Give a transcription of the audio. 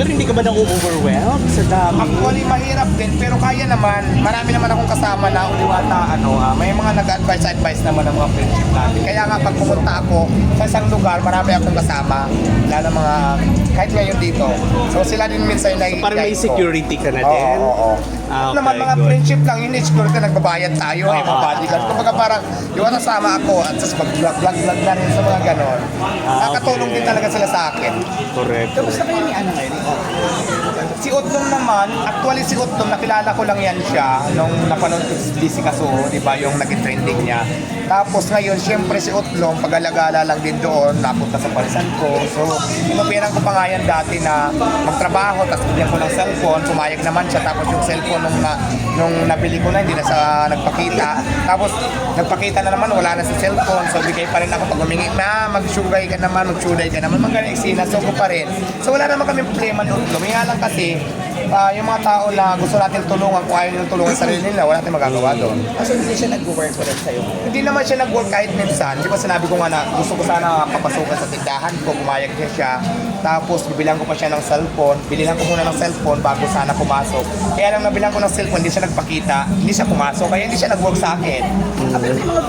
Pero hindi ka ba na-overwhelmed sa dami? Actually, mahirap din, pero kaya naman. Marami naman akong kasama na uliwata, ano, ah, may mga nag-advise advice naman ng mga friendship natin. Kaya nga, pag pumunta ako sa isang lugar, marami akong kasama. Lalo mga, kahit ngayon dito. So, sila din minsan na Parang may security ka na Oo, din? oo, oo. Ah, naman okay, mga good. friendship lang, yun security nagbabayad tayo, eh, mga Ah, bodyguard. ah, Kumbaga parang, yung nasama ako, at tapos mag-vlog-vlog na rin sa mga ganon. Ah, Nakatulong okay. din talaga sila sa akin. Correct. Kamusta kayo ni ano ngayon? Si Utlong naman, actually si Utlong, nakilala ko lang yan siya nung napanood ko si DC Kasuho, di ba, yung naging trending niya. Tapos ngayon, syempre si Utlong, pag-alagala lang din doon, napunta sa parisan ko. So, inupiran ko pa nga yan dati na magtrabaho, tapos bigyan ko ng cellphone, pumayag naman siya, tapos yung cellphone nung, na, nung nabili ko na, hindi na sa nagpakita. Tapos, nagpakita na naman, wala na sa cellphone, so bigay pa rin ako pag humingi na, mag-sugay ka naman, mag-suday ka naman, mga eksena, so ko pa rin. So, wala naman kami problema Utlong. Nga lang kasi, ah, yung mga tao na gusto natin tulungan, kung ayaw nilang tulungan sa sarili nila, wala tayong magagawa doon. Kasi hindi siya nag-work ulit sa'yo. Hindi naman siya nag-work kahit minsan. Di ba sinabi ko nga na gusto ko sana papasukan sa tindahan ko, pumayag niya siya. Tapos bibilang ko pa siya ng cellphone. Bilihan ko muna ng cellphone bago sana pumasok. Kaya nang nabilang ko ng cellphone, hindi siya nagpakita, hindi siya pumasok. Kaya hindi siya nag-work sa akin. May mga